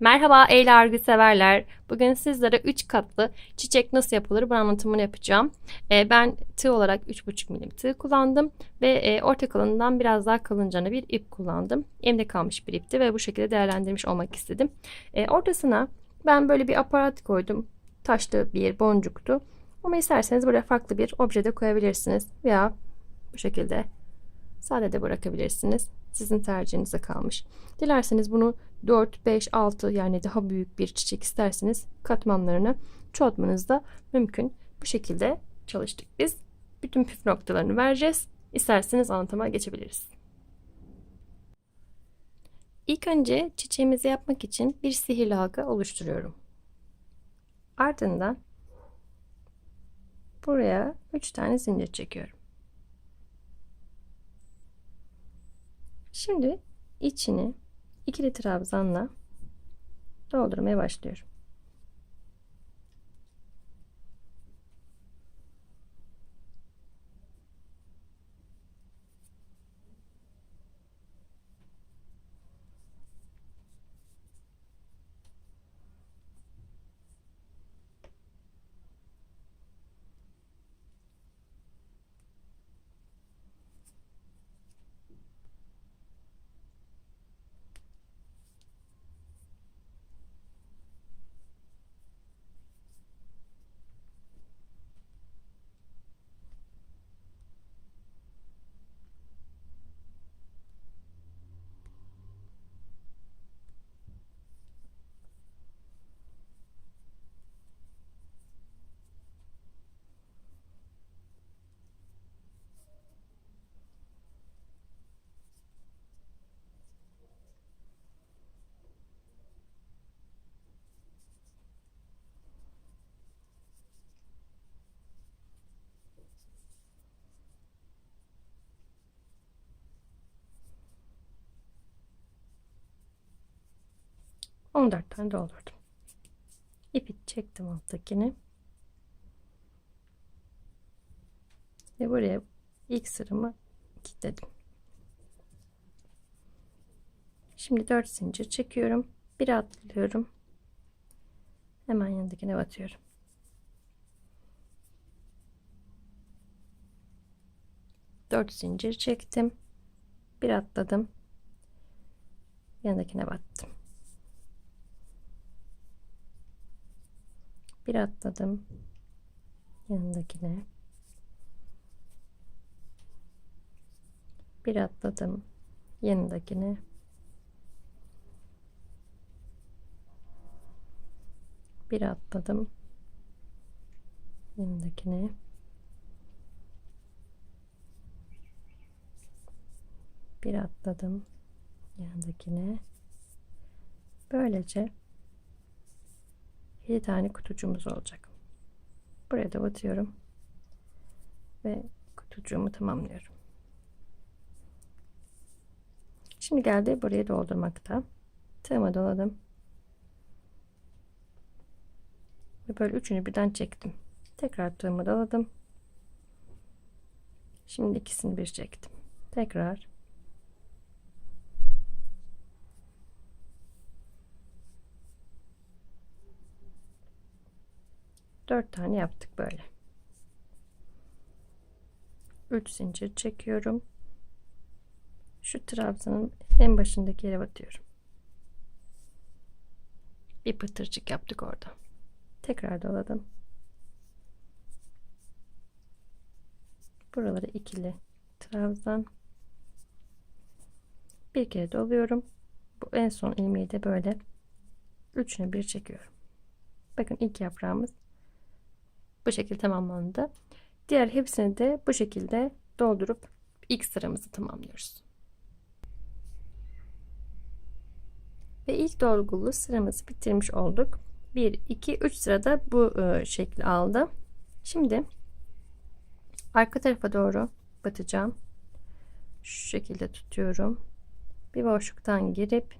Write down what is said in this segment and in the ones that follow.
Merhaba eğri örgü severler. Bugün sizlere 3 katlı çiçek nasıl yapılır bu anlatımını yapacağım. Ee, ben tığ olarak 3,5 milim tığ kullandım ve e, orta kalınından biraz daha kalıncana bir ip kullandım. Elimde kalmış bir ipti ve bu şekilde değerlendirmiş olmak istedim. Ee, ortasına ben böyle bir aparat koydum. Taşlı bir boncuktu. Ama isterseniz buraya farklı bir obje de koyabilirsiniz veya bu şekilde sade de bırakabilirsiniz. Sizin tercihinize kalmış. Dilerseniz bunu 4, 5, 6 yani daha büyük bir çiçek isterseniz katmanlarını çoğaltmanız da mümkün. Bu şekilde çalıştık biz. Bütün püf noktalarını vereceğiz. İsterseniz anlatıma geçebiliriz. İlk önce çiçeğimizi yapmak için bir sihirli halka oluşturuyorum. Ardından buraya 3 tane zincir çekiyorum. Şimdi içini ikili trabzanla doldurmaya başlıyorum. On dört tane doldurdum. İpi çektim alttakini. Ve buraya ilk sıramı kilitledim. Şimdi 4 zincir çekiyorum. Bir atlıyorum. Hemen yanındakine batıyorum. Dört zincir çektim. Bir atladım. Yanındakine battım. Bir atladım. Yanındakine. Bir atladım. Yanındakine. Bir atladım. Yanındakine. Bir atladım. Yanındakine. Böylece 7 tane kutucuğumuz olacak. Buraya da batıyorum. Ve kutucuğumu tamamlıyorum. Şimdi geldi buraya doldurmakta. Tığıma doladım. Ve böyle üçünü birden çektim. Tekrar tığımı doladım. Şimdi ikisini bir çektim. Tekrar 4 tane yaptık böyle. 3 zincir çekiyorum. Şu trabzanın en başındaki yere batıyorum. Bir pıtırcık yaptık orada. Tekrar doladım. Buraları ikili trabzan. Bir kere doluyorum. Bu en son ilmeği de böyle üçünü bir çekiyorum. Bakın ilk yaprağımız bu şekilde tamamlandı. Diğer hepsini de bu şekilde doldurup ilk sıramızı tamamlıyoruz. Ve ilk dolgulu sıramızı bitirmiş olduk. 1, 2, 3 sırada bu e, şekli aldı. Şimdi arka tarafa doğru batacağım. Şu şekilde tutuyorum. Bir boşluktan girip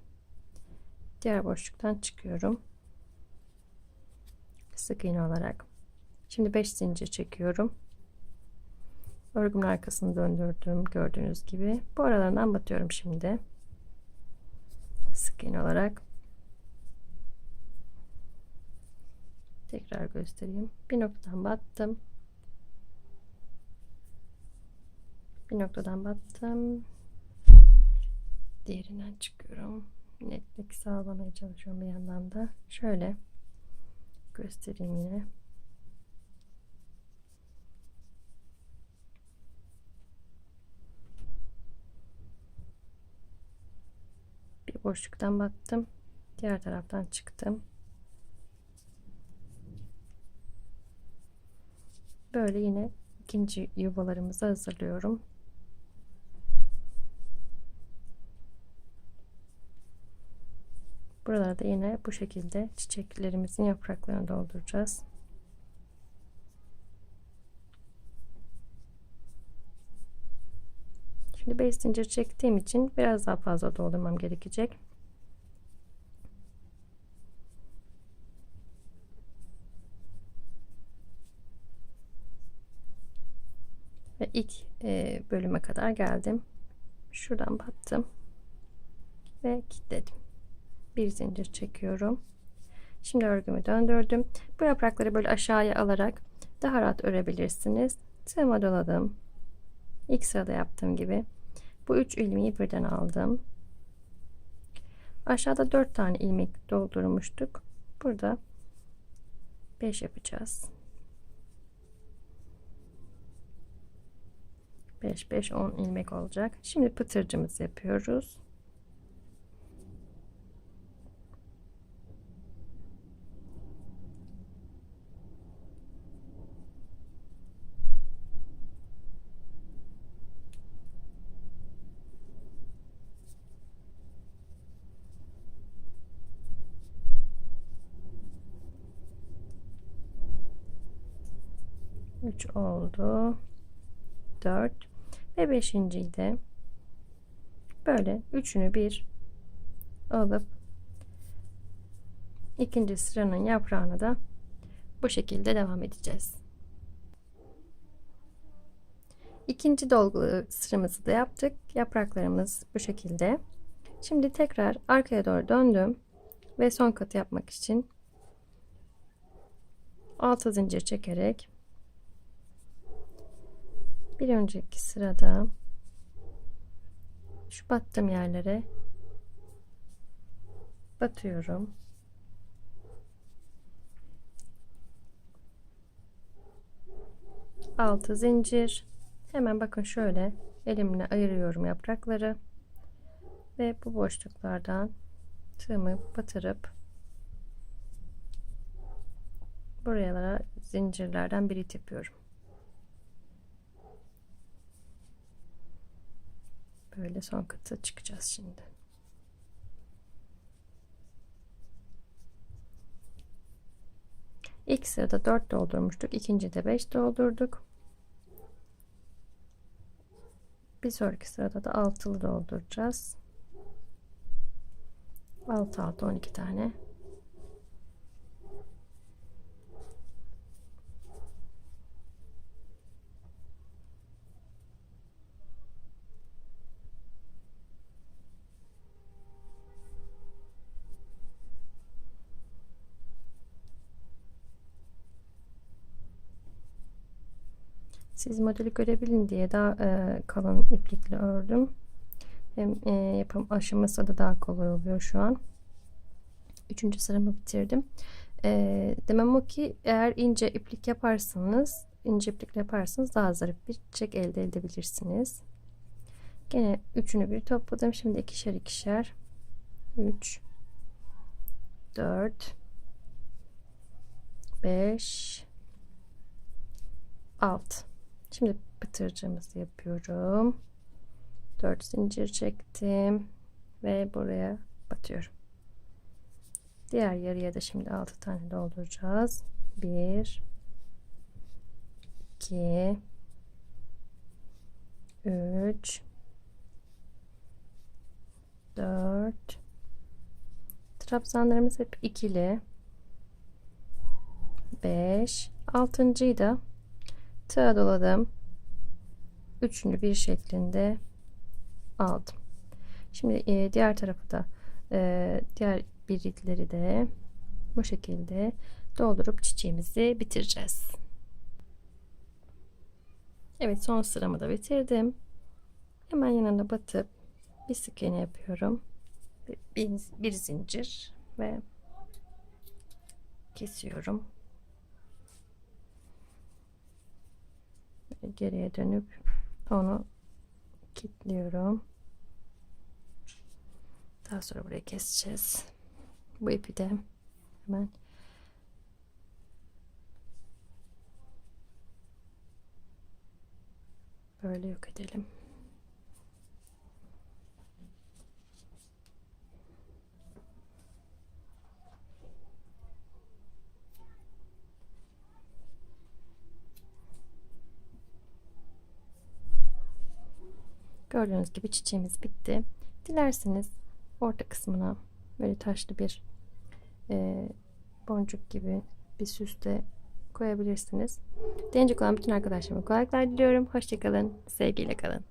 diğer boşluktan çıkıyorum. Sık iğne olarak Şimdi 5 zincir çekiyorum. Örgümün arkasını döndürdüm gördüğünüz gibi. Bu aralarından batıyorum şimdi. Sık iğne olarak. Tekrar göstereyim. Bir noktadan battım. Bir noktadan battım. Diğerinden çıkıyorum. Netlik sağlamaya çalışıyorum bir yandan da. Şöyle göstereyim yine. Bir boşluktan battım. Diğer taraftan çıktım. Böyle yine ikinci yuvalarımızı hazırlıyorum. Buralarda yine bu şekilde çiçeklerimizin yapraklarını dolduracağız. Şimdi 5 zincir çektiğim için biraz daha fazla doldurmam gerekecek. Ve ilk e, bölüme kadar geldim. Şuradan battım ve kilitledim. Bir zincir çekiyorum. Şimdi örgümü döndürdüm. Bu yaprakları böyle aşağıya alarak daha rahat örebilirsiniz. Tığıma doladım. İlk sırada yaptığım gibi. Bu üç ilmeği birden aldım. Aşağıda dört tane ilmek doldurmuştuk. Burada beş yapacağız. 5 5 10 ilmek olacak. Şimdi pıtırcımızı yapıyoruz. Üç oldu. Dört ve beşinciyi de böyle üçünü bir alıp ikinci sıranın yaprağına da bu şekilde devam edeceğiz. İkinci dolgulu sıramızı da yaptık. Yapraklarımız bu şekilde. Şimdi tekrar arkaya doğru döndüm ve son katı yapmak için 6 zincir çekerek bir önceki sırada şu battığım yerlere batıyorum. Altı zincir. Hemen bakın şöyle elimle ayırıyorum yaprakları ve bu boşluklardan tığımı batırıp buralara zincirlerden birit yapıyorum. Böyle son katı çıkacağız şimdi. İlk sırada 4 doldurmuştuk. ikinci de 5 doldurduk. Bir sonraki sırada da altılı dolduracağız. 6 6 12 tane Siz modeli görebilin diye daha e, kalın iplikle ördüm. Hem e, yapım aşaması da daha kolay oluyor şu an. Üçüncü sıramı bitirdim. E, demem o ki eğer ince iplik yaparsanız ince iplik yaparsanız daha zarif bir çiçek elde edebilirsiniz. Gene üçünü bir topladım. Şimdi ikişer ikişer. 3 4 5 6 Şimdi pıtırcığımızı yapıyorum. 4 zincir çektim ve buraya batıyorum. Diğer yarıya da şimdi 6 tane dolduracağız. 1 2 3 4 Trabzanlarımız hep ikili. 5 altıncıyı da tığa doladım. Üçünü bir şeklinde aldım. Şimdi e, diğer tarafı da e, diğer birlikleri de bu şekilde doldurup çiçeğimizi bitireceğiz. Evet son sıramı da bitirdim. Hemen yanına batıp bir sık iğne yapıyorum. Bir, bir zincir ve kesiyorum. Ve geriye dönüp onu kilitliyorum. Daha sonra buraya keseceğiz. Bu ipi de hemen böyle yok edelim. Gördüğünüz gibi çiçeğimiz bitti. Dilerseniz orta kısmına böyle taşlı bir e, boncuk gibi bir süste koyabilirsiniz. Deneyecek olan bütün arkadaşlarıma kolaylıklar diliyorum. Hoşçakalın. Sevgiyle kalın.